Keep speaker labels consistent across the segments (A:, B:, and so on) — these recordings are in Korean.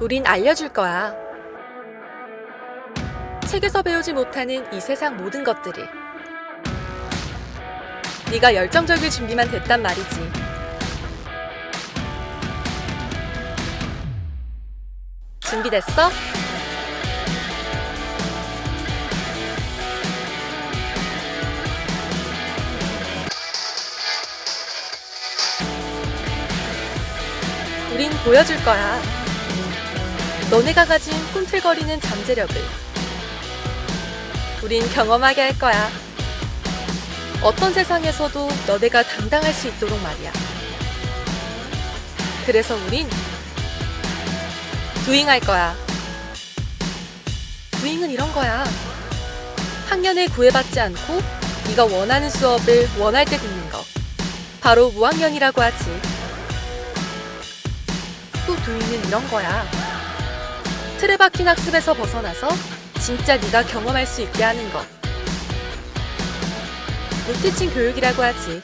A: 우린 알려줄 거야. 책에서 배우지 못하는 이 세상 모든 것들을. 네가 열정적일 준비만 됐단 말이지. 준비됐어? 우린 보여줄 거야. 너네가 가진 꿈틀거리는 잠재력을. 우린 경험하게 할 거야. 어떤 세상에서도 너네가 당당할 수 있도록 말이야. 그래서 우린 두잉할 거야. 두잉은 이런 거야. 학년에 구애받지 않고 네가 원하는 수업을 원할 때 듣는 거. 바로 무학년이라고 하지. 또 두잉은 이런 거야. 틀에 박힌 학습에서 벗어나서 진짜 네가 경험할 수 있게 하는 것. 무티칭 교육이라고 하지.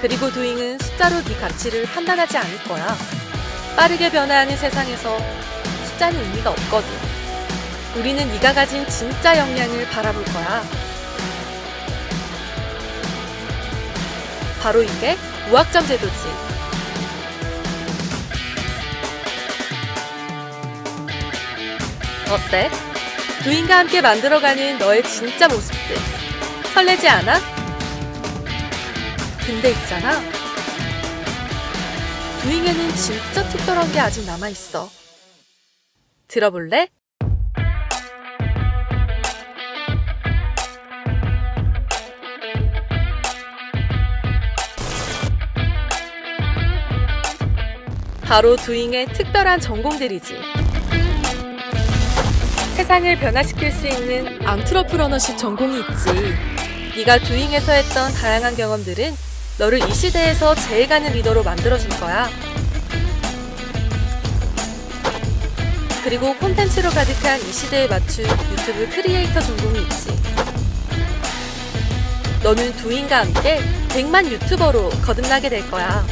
A: 그리고 두잉은 숫자로 네 가치를 판단하지 않을 거야. 빠르게 변화하는 세상에서 숫자는 의미가 없거든. 우리는 네가 가진 진짜 역량을 바라볼 거야. 바로 이게 무학점 제도지. 어때? 두인과 함께 만들어가는 너의 진짜 모습들. 설레지 않아? 근데 있잖아. 두잉에는 진짜 특별한 게 아직 남아있어. 들어볼래? 바로 두잉의 특별한 전공들이지. 세상을 변화시킬 수 있는 앙트러프러너십 전공이 있지. 네가 두잉에서 했던 다양한 경험들은 너를 이 시대에서 제일 가는 리더로 만들어줄 거야. 그리고 콘텐츠로 가득한 이 시대에 맞춘 유튜브 크리에이터 전공이 있지. 너는 두잉과 함께 100만 유튜버로 거듭나게 될 거야.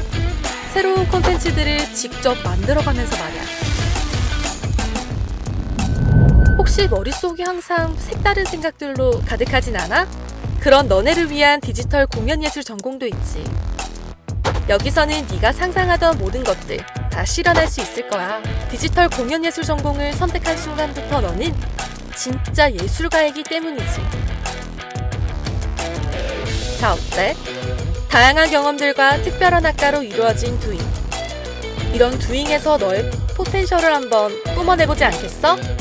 A: 새로운 콘텐츠들을 직접 만들어가면서 말이야. 혹시 머릿속이 항상 색다른 생각들로 가득하진 않아? 그런 너네를 위한 디지털 공연 예술 전공도 있지. 여기서는 네가 상상하던 모든 것들 다 실현할 수 있을 거야. 디지털 공연 예술 전공을 선택한 순간부터 너는 진짜 예술가이기 때문이지. 자, 어때? 다양한 경험들과 특별한 학과로 이루어진 두잉. 이런 두잉에서 너의 포텐셜을 한번 뿜어내보지 않겠어?